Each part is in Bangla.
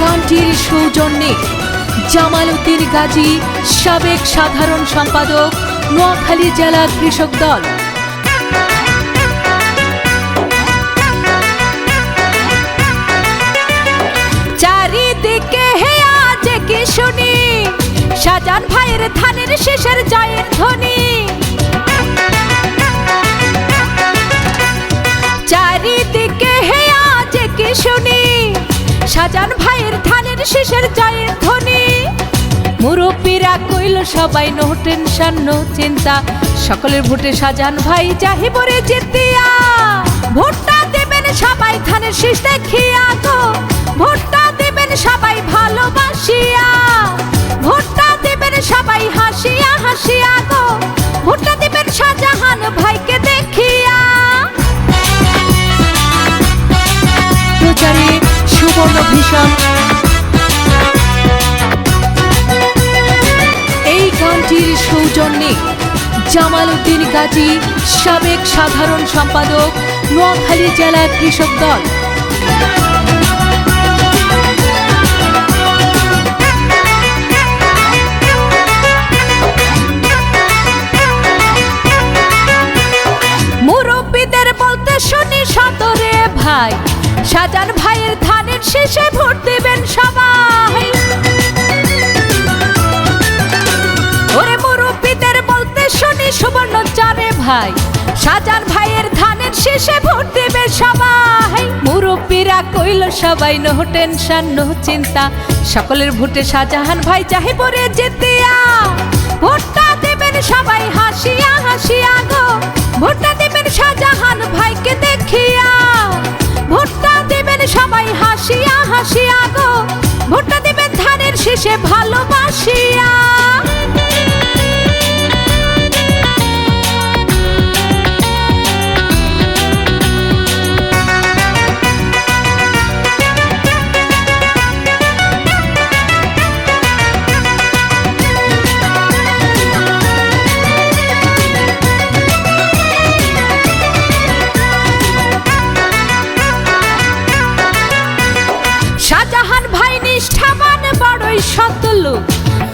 গানটির সৌজন্যে জামাল উদ্দিন গাজী, সাবেক সাধারণ সম্পাদক, নোয়াখালী জেলা কৃষক দল। চারিদিকে হে আজ কি শুনি সাজান ভাইয়ের ধানের শেষের জয়ের ধ্বনি। চারিদিকে হে আজ কি শুনি সাজান ভাইয়ের ধানের শেষের জয়ের ধ্বনি। মুরব্বীরা কইল, সবাই নো টেনশন, নো চিন্তা। সকলের ভোটে সাজান ভাই চাহিবরে জিতিয়া। ভোটটা দেবেন সবাই ধানের শীষ। সৌজন্যে। জামাল উদ্দিন গাজী, সাবেক সাধারণ সম্পাদক, নোয়াখালী জেলা কৃষক দল। মুরব্বীদের বলতে শুনি সতরে ভাই। সাজান ভাইয়ের ধানের শেষে ভাই। সাজান ভাইয়ের ধানের শেষে ভোট দেবে সবাই। মুরব্বীরা কইল, সবাই নো টেনশন, নো চিন্তা। সকলের ভোটে শাহজাহান ভাই চাহে পরে যেতিয়া ভোটটা দেবেন সবাই হাসিয়া হাসিয়া গো। ভোটটা দেবেন শাহজাহান ভাইকে দেখিয়া। ভোটটা দেবেন সবাই হাসিয়া হাসিয়া গো। ভোটটা দেবেন ধানের শেষে ভালোবাসিয়া।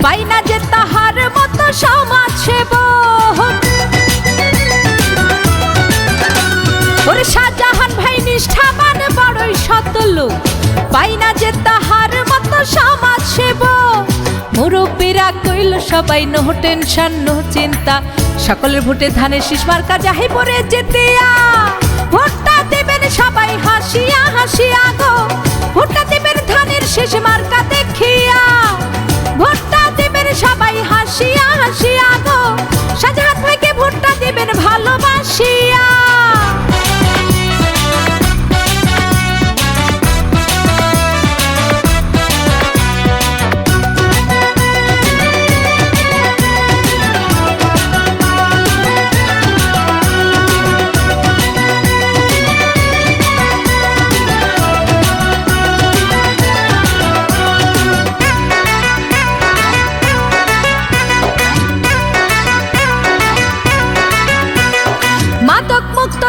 পাই না যে তাহার মতো সমাজ সেবক। শাহজাহান ভাই, নিষ্ঠাবান, বড়ই সতলু পাই না যে তাহার মতো সমাজ সেবক। মুরব্বীরা কইল, সবাই নো টেনশন, নো চিন্তা। সকলের ভোটে ধানের শীষ মার্কা যাহে পরে যেতিয়া ভোটটা দেবেন সবাই হাসিয়া হাসিয়া গো। ভোটটা দেবেন ধানের শেষ মার্কা সবাই হাসিয়া হাসিয়া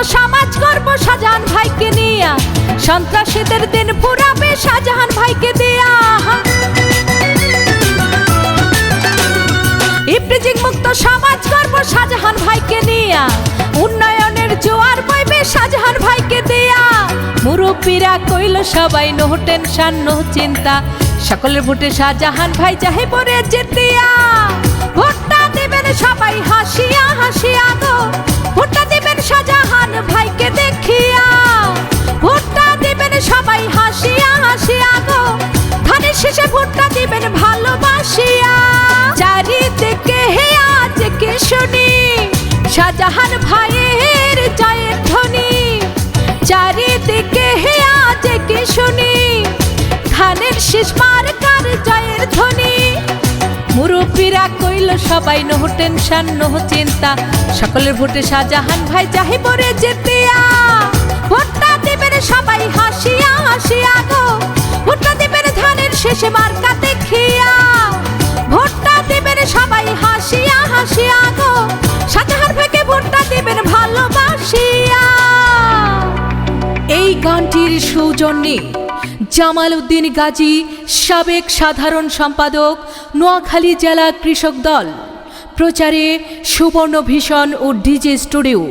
সমাজ করব শাহজাহান ভাইকে নিয়া। সন্ত্রাসীদের দিন শাহজাহান ভাইকে দিয়া। ইফ্রিজিং মুক্ত সমাজ করব ভাইকে নিয়া। উন্নয়নের জোয়ার ভাইকে দিয়া। মুরব্বীরা কইল, সবাই নো টেনশন, নো চিন্তা। সকলের ভোটে শাহজাহান ভাই চাহে পরে যেতিয়া ভোটটা দেবেন সবাই হাসিয়া হাসিয়া। শেষে ভোটটা দিবেন ভালোবাসিয়া চারিদিকে হে আজ কে শুনি শাহজাহান ভাইয়ের জয়ের ধ্বনি। চারিদিকে হে আজ কে শুনি ধানের শেষ মার্কার জয়ের ধ্বনি। মুরব্বীরা কইল, সবাই নো টেনশন নো চিন্তা। সকলের ভোটে শাহজাহান ভাই চাহে পরে যেতিয়া ভোটটা দেবেন সবাই হাসিয়া হাসিয়া গো। ভোটটা শেষে মার্কা দেখিয়া ভোটটা দেবেন সবাই হাসিয়া হাসিয়া গো। শাহজাহান ভাইকে ভোটটা দেবেন ভালোবাসিয়া। এই গানটির সৌজন্যে জামাল উদ্দিন গাজী, সাবেক সাধারণ সম্পাদক, নোয়াখালী জেলা কৃষক দল, প্রচারে সুবর্ণ ভীষণ ও ডিজে স্টুডিও।